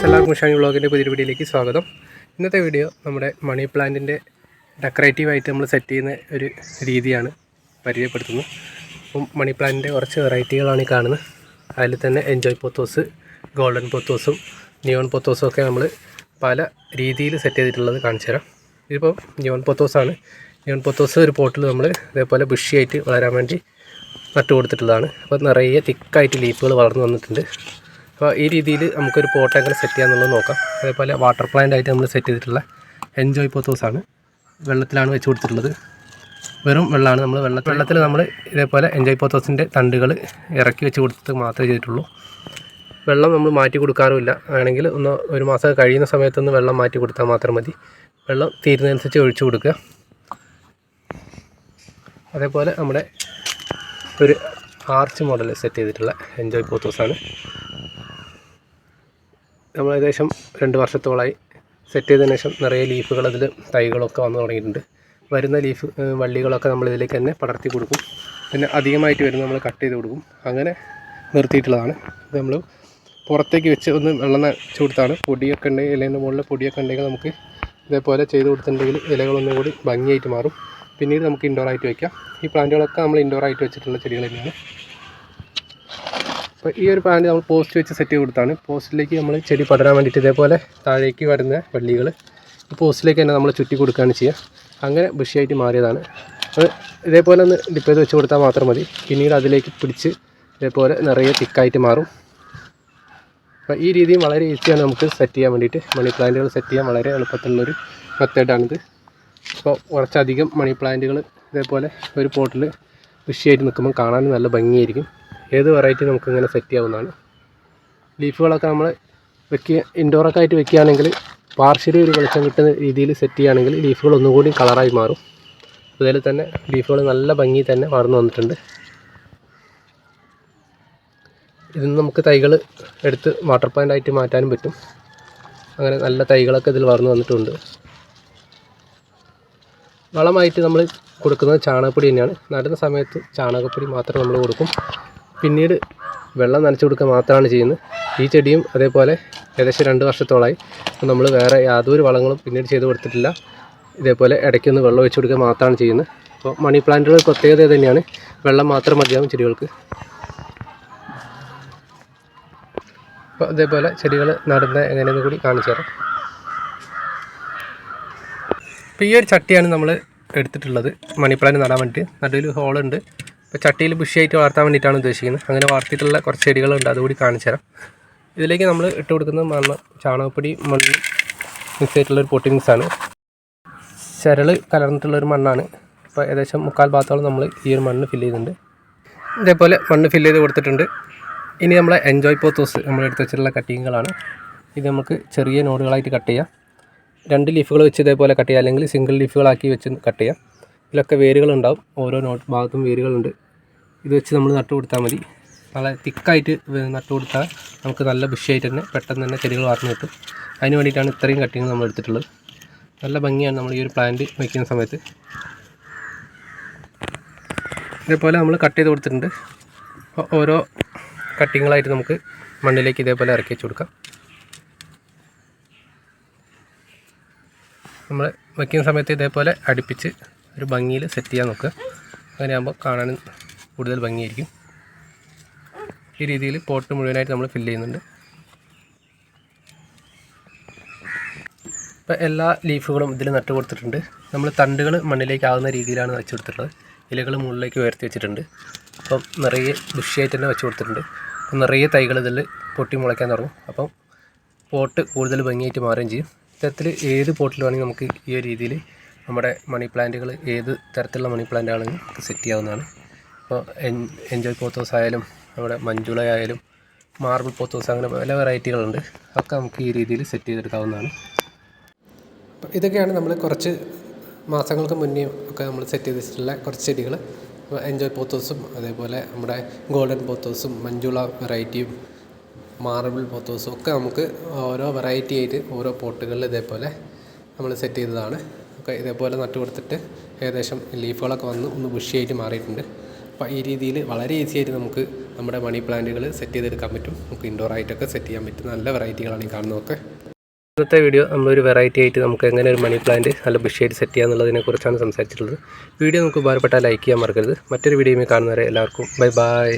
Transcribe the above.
Friends എല്ലാവർക്കും ഷാനി വ്ളോഗിന്റെ പുതിയൊരു വീഡിയോയിലേക്ക് സ്വാഗതം. ഇന്നത്തെ വീഡിയോ നമ്മുടെ മണി പ്ലാന്റിന്റെ ഡെക്കറേറ്റീവായിട്ട് നമ്മൾ സെറ്റ് ചെയ്യുന്ന ഒരു രീതിയാണ് പരിചയപ്പെടുത്തുന്നത്. അപ്പം മണി പ്ലാന്റിന്റെ കുറച്ച് വെറൈറ്റികളാണ് ഈ കാണുന്നത്. അതിൽ തന്നെ എൻജോയ് പൊത്തോസ് ഗോൾഡൻ പൊത്തോസും നിയോൺ പൊത്തോസും ഒക്കെ നമ്മൾ പല രീതിയിൽ സെറ്റ് ചെയ്തിട്ടുള്ളത് കാണിച്ചു തരാം. ഇതിപ്പോൾ നിയോൺ പൊത്തോസാണ് നിയോൺ പൊത്തോസ് ഒരു പോട്ടിൽ നമ്മൾ ഇതേപോലെ ബുഷിയായിട്ട് വളരാൻ വേണ്ടി നട്ടു കൊടുത്തിട്ടുള്ളതാണ് അപ്പോൾ നിറയെ തിക്കായിട്ട് ലീഫുകൾ വളർന്നു വന്നിട്ടുണ്ട്. അപ്പോൾ ഈ രീതിയിൽ നമുക്കൊരു പോട്ട് എങ്ങനെ സെറ്റ് ചെയ്യാമെന്നുള്ളത് നോക്കാം. അതേപോലെ വാട്ടർ പ്ലാന്റ് ആയിട്ട് നമ്മൾ സെറ്റ് ചെയ്തിട്ടുള്ള എൻജോയ് പോത്തോസ് ആണ്. വെള്ളത്തിലാണ് വെച്ച് കൊടുത്തിട്ടുള്ളത്. വെറും വെള്ളമാണ് നമ്മൾ വെള്ള വെള്ളത്തിൽ നമ്മൾ ഇതേപോലെ എൻജോയ് പോത്തോസിന്റെ തണ്ടുകൾ ഇറക്കി വെച്ച് കൊടുത്തിട്ട് മാത്രമേ ചെയ്തിട്ടുള്ളൂ. വെള്ളം നമ്മൾ മാറ്റി കൊടുക്കാറുമില്ല. ആണെങ്കിൽ ഒന്ന് ഒരു മാസം കഴിയുന്ന സമയത്തൊന്ന് വെള്ളം മാറ്റി കൊടുത്താൽ മാത്രം മതി. വെള്ളം തീരുന്നതനുസരിച്ച് ഒഴിച്ചു കൊടുക്കുക. അതേപോലെ നമ്മുടെ ഒരു ആർച്ച് മോഡൽ സെറ്റ് ചെയ്തിട്ടുള്ള എൻജോയ് പോത്തോസാണ് നമ്മൾ ഏകദേശം രണ്ട് വർഷത്തോളമായി സെറ്റ് ചെയ്തതിന് ശേഷം നിറയെ ലീഫുകൾ അതിൽ തൈകളൊക്കെ വന്നു തുടങ്ങിയിട്ടുണ്ട്. വരുന്ന ലീഫ് വള്ളികളൊക്കെ നമ്മൾ ഇതിലേക്ക് തന്നെ പടർത്തി കൊടുക്കും. പിന്നെ അധികമായിട്ട് വരുന്ന നമ്മൾ കട്ട് ചെയ്ത് കൊടുക്കും. അങ്ങനെ നിർത്തിയിട്ടുള്ളതാണ്. നമ്മൾ പുറത്തേക്ക് വെച്ച് ഒന്ന് വെള്ളം നനച്ച് കൊടുത്താണ് പൊടിയൊക്കെ ഉണ്ടെങ്കിൽ ഇലേന്റെ മുകളിൽ പൊടിയൊക്കെ ഉണ്ടെങ്കിൽ നമുക്ക് ഇതേപോലെ ചെയ്ത് കൊടുത്തിട്ടുണ്ടെങ്കിൽ ഇലകളൊന്നും കൂടി ഭംഗിയായിട്ട് മാറും. പിന്നീട് നമുക്ക് ഇൻഡോറായിട്ട് വയ്ക്കാം ഈ പ്ലാന്റുകളൊക്കെ നമ്മൾ ഇൻഡോറായിട്ട് വെച്ചിട്ടുള്ള ചെടികൾ തന്നെയാണ്. അപ്പോൾ ഈ ഒരു പ്ലാന്റ് നമ്മൾ പോസ്റ്റ് വെച്ച് സെറ്റ് ചെയ്ത് കൊടുത്താണ്. പോസ്റ്റിലേക്ക് നമ്മൾ ചെടി പടരാൻ വേണ്ടിയിട്ട് ഇതേപോലെ താഴേക്ക് വരുന്ന വള്ളികൾ പോസ്റ്റിലേക്ക് തന്നെ നമ്മൾ ചുറ്റി കൊടുക്കുകയാണ് ചെയ്യുക. അങ്ങനെ ബുഷിയായിട്ട് മാറിയതാണ്. ഇതേപോലെ ഒന്ന് ഡിപ്പ് ചെയ്ത് വെച്ച് കൊടുത്താൽ മാത്രം മതി. പിന്നീട് അതിലേക്ക് പിടിച്ച് ഇതേപോലെ നിറയെ തിക്കായിട്ട് മാറും. അപ്പോൾ ഈ രീതിയും വളരെ ഈസിയാണ് നമുക്ക് സെറ്റ് ചെയ്യാൻ വേണ്ടിയിട്ട്. മണി പ്ലാന്റുകൾ സെറ്റ് ചെയ്യാൻ വളരെ എളുപ്പത്തിലുള്ളൊരു മെത്തേഡാണിത് അപ്പോൾ കുറച്ചധികം മണി പ്ലാന്റുകൾ ഇതേപോലെ ഒരു പോട്ടിൽ കൃഷിയായിട്ട് നിൽക്കുമ്പോൾ കാണാൻ നല്ല ഭംഗിയായിരിക്കും. ഏത് വെറൈറ്റി നമുക്ക് ഇങ്ങനെ സെറ്റ് ചെയ്യാവുന്നതാണ് ലീഫുകളൊക്കെ നമ്മൾ വെക്കുക ഇൻഡോറൊക്കെ ആയിട്ട് വെക്കുകയാണെങ്കിൽ പാർഷ്യലി ഒരു വെളിച്ചം കിട്ടുന്ന രീതിയിൽ സെറ്റ് ചെയ്യുകയാണെങ്കിൽ ലീഫുകൾ ഒന്നുകൂടി കളറായി മാറും. അതുപോലെ തന്നെ ലീഫുകൾ നല്ല ഭംഗി തന്നെ വളർന്നു വന്നിട്ടുണ്ട്. ഇതിൽ നമുക്ക് തൈകൾ എടുത്ത് വാട്ടർ പ്ലാന്റ് ആയിട്ട് മാറ്റാനും പറ്റും. അങ്ങനെ നല്ല തൈകളൊക്കെ ഇതിൽ വളർന്നു വന്നിട്ടുണ്ട്. വളമായിട്ട് നമ്മൾ കൊടുക്കുന്നത് ചാണകപ്പൊടി തന്നെയാണ്. നടുന്ന സമയത്ത് ചാണകപ്പൊടി മാത്രം നമ്മൾ കൊടുക്കും. പിന്നീട് വെള്ളം നനച്ചു കൊടുക്കുക മാത്രമാണ് ചെയ്യുന്നത്. ഈ ചെടിയും അതേപോലെ ഏകദേശം രണ്ട് വർഷത്തോളമായി നമ്മൾ വേറെ യാതൊരു വളങ്ങളും പിന്നീട് ചെയ്ത് കൊടുത്തിട്ടില്ല. ഇതേപോലെ ഇടയ്ക്കൊന്ന് വെള്ളം ഒഴിച്ചു കൊടുക്കുക മാത്രമാണ് ചെയ്യുന്നത്. അപ്പോൾ മണി പ്ലാന്റുകൾ പ്രത്യേകത തന്നെയാണ്. വെള്ളം മാത്രം മതിയാവും ചെടികൾക്ക്. അപ്പോൾ അതേപോലെ ചെടികൾ നടുന്ന എങ്ങനെയെന്ന് കൂടി കാണിച്ചു തരാം. അപ്പോൾ ഈ ഒരു ചട്ടിയാണ് നമ്മൾ എടുത്തിട്ടുള്ളത് മണി പ്ലാന്റ് നടാൻ വേണ്ടിയിട്ട്. നടുവിൽ ഹോളുണ്ട്. ഇപ്പോൾ ചട്ടിയിൽ ബുഷിയായിട്ട് വളർത്താൻ വേണ്ടിയിട്ടാണ് ഉദ്ദേശിക്കുന്നത്. അങ്ങനെ വളർത്തിയിട്ടുള്ള കുറച്ച് ചെടികളുണ്ട് അതുകൂടി കാണിച്ചു തരാം. ഇതിലേക്ക് നമ്മൾ ഇട്ട് കൊടുക്കുന്ന മണ്ണ് ചാണകപ്പൊടി മണ്ണ് മിക്സ് ആയിട്ടുള്ളൊരു പൊട്ടി മിക്സാണ് ചരൾ കലർന്നിട്ടുള്ളൊരു മണ്ണാണ്. ഇപ്പോൾ ഏകദേശം മുക്കാൽ ഭാഗത്തോളം നമ്മൾ ഈ ഒരു മണ്ണ് ഫില്ല് ചെയ്യുന്നുണ്ട് ഇതേപോലെ മണ്ണ് ഫില്ല് ചെയ്ത് കൊടുത്തിട്ടുണ്ട്. ഇനി നമ്മളെ എൻജോയ് പോത്തോസ് നമ്മൾ എടുത്ത് വെച്ചിട്ടുള്ള കട്ടിങ്ങുകളാണ് ഇത് നമുക്ക് ചെറിയ നോഡുകളായിട്ട് കട്ട് ചെയ്യാം. രണ്ട് ലീഫുകൾ വെച്ച് ഇതേപോലെ കട്ട് ചെയ്യാം. അല്ലെങ്കിൽ സിംഗിൾ ലീഫുകളാക്കി വെച്ച് കട്ട് ചെയ്യാം. ഇതിലൊക്കെ വേരുകളുണ്ടാവും. ഓരോ നോട്ട് ഭാഗത്തും വേരുകളുണ്ട്. ഇത് വെച്ച് നമ്മൾ നട്ടു കൊടുത്താൽ മതി. നല്ല തിക്കായിട്ട് നട്ടു കൊടുത്താൽ നമുക്ക് നല്ല ബുഷിയായിട്ട് തന്നെ പെട്ടെന്ന് തന്നെ ചെടികൾ വളർന്നു കിട്ടും. അതിന് വേണ്ടിയിട്ടാണ് ഇത്രയും കട്ടിങ് നമ്മൾ എടുത്തിട്ടുള്ളത്. നല്ല ഭംഗിയാണ് നമ്മൾ ഈ ഒരു പ്ലാന്റ് വയ്ക്കുന്ന സമയത്ത്. ഇതേപോലെ നമ്മൾ കട്ട് ചെയ്ത് കൊടുത്തിട്ടുണ്ട്. ഓരോ കട്ടിങ്ങളായിട്ട് നമുക്ക് മണ്ണിലേക്ക് ഇതേപോലെ ഇറക്കി വെച്ച് കൊടുക്കാം. നമ്മൾ വയ്ക്കുന്ന സമയത്ത് ഇതേപോലെ അടുപ്പിച്ച് ഒരു ഭംഗിയിൽ സെറ്റ് ചെയ്യാൻ നോക്കുക അങ്ങനെയാകുമ്പോൾ കാണാനും കൂടുതൽ ഭംഗിയായിരിക്കും. ഈ രീതിയിൽ പോട്ട് മുഴുവനായിട്ട് നമ്മൾ ഫില്ല് ചെയ്യുന്നുണ്ട്. ഇപ്പോൾ എല്ലാ ലീഫുകളും ഇതിൽ നട്ട് കൊടുത്തിട്ടുണ്ട്. നമ്മൾ തണ്ടുകൾ മണ്ണിലേക്ക് ആകുന്ന രീതിയിലാണ് വെച്ച് കൊടുത്തിട്ടുള്ളത്. ഇലകൾ മുകളിലേക്ക് ഉയർത്തി വെച്ചിട്ടുണ്ട്. അപ്പം നിറയെ ബുഷിയായിട്ട് തന്നെ വെച്ച് കൊടുത്തിട്ടുണ്ട്. അപ്പം നിറയെ തൈകൾ ഇതിൽ പൊട്ടി മുളയ്ക്കാൻ തുടങ്ങും. അപ്പം പോട്ട് കൂടുതൽ ഭംഗിയായിട്ട് മാറുകയും ചെയ്യും. ഇത്തരത്തിൽ ഏത് പോട്ടിൽ വേണമെങ്കിൽ നമുക്ക് ഈ ഒരു രീതിയിൽ നമ്മുടെ മണി പ്ലാന്റുകൾ ഏത് തരത്തിലുള്ള മണി പ്ലാന്റ് ആണെങ്കിലും നമുക്ക് സെറ്റ് ചെയ്യാവുന്നതാണ്. ഇപ്പോൾ എൻജോയ് പോത്തോസ് ആയാലും നമ്മുടെ മഞ്ജുള ആയാലും മാർബിൾ പോത്തോസ് അങ്ങനെ പല വെറൈറ്റികളുണ്ട് അതൊക്കെ നമുക്ക് ഈ രീതിയിൽ സെറ്റ് ചെയ്തെടുക്കാവുന്നതാണ്. അപ്പോൾ ഇതൊക്കെയാണ് നമ്മൾ കുറച്ച് മാസങ്ങൾക്ക് മുന്നേ ഒക്കെ നമ്മൾ സെറ്റ് ചെയ്ത് വെച്ചിട്ടുള്ള കുറച്ച് ചെടികൾ എൻജോയ് പോത്തോസും അതേപോലെ നമ്മുടെ ഗോൾഡൻ പോത്തോസും മഞ്ജുള വെറൈറ്റിയും മാർബിൾ പോത്തോസും ഒക്കെ നമുക്ക് ഓരോ വെറൈറ്റി ആയിട്ട് ഓരോ പോട്ടുകളിൽ ഇതേപോലെ നമ്മൾ സെറ്റ് ചെയ്തതാണ്. ഒക്കെ ഇതേപോലെ നട്ടു കൊടുത്തിട്ട് ഏകദേശം ലീഫുകളൊക്കെ വന്ന് ഒന്ന് ബുഷിയായിട്ട് മാറിയിട്ടുണ്ട്. അപ്പോൾ ഈ രീതിയിൽ വളരെ ഈസി ആയിട്ട് നമുക്ക് നമ്മുടെ മണി പ്ലാന്റുകൾ സെറ്റ് ചെയ്തെടുക്കാൻ പറ്റും. നമുക്ക് ഇൻഡോർ ആയിട്ടൊക്കെ സെറ്റ് ചെയ്യാൻ പറ്റും. നല്ല വെറൈറ്റികളാണ് ഈ കാണുന്നതൊക്കെ. ഇന്നത്തെ വീഡിയോ നമ്മളൊരു വെറൈറ്റി ആയിട്ട് നമുക്ക് എങ്ങനെ ഒരു മണി പ്ലാന്റ് നല്ല ബുഷിയായിട്ട് സെറ്റ് ചെയ്യുക എന്നുള്ളതിനെ കുറിച്ചാണ് സംസാരിച്ചിട്ടുള്ളത്. വീഡിയോ നമുക്ക് ഉപകാരപ്പെട്ടാൽ ലൈക്ക് ചെയ്യാൻ മറക്കരുത്. മറ്റൊരു വീഡിയോയിൽ കാണുന്നവരെ എല്ലാവർക്കും ബൈ ബൈ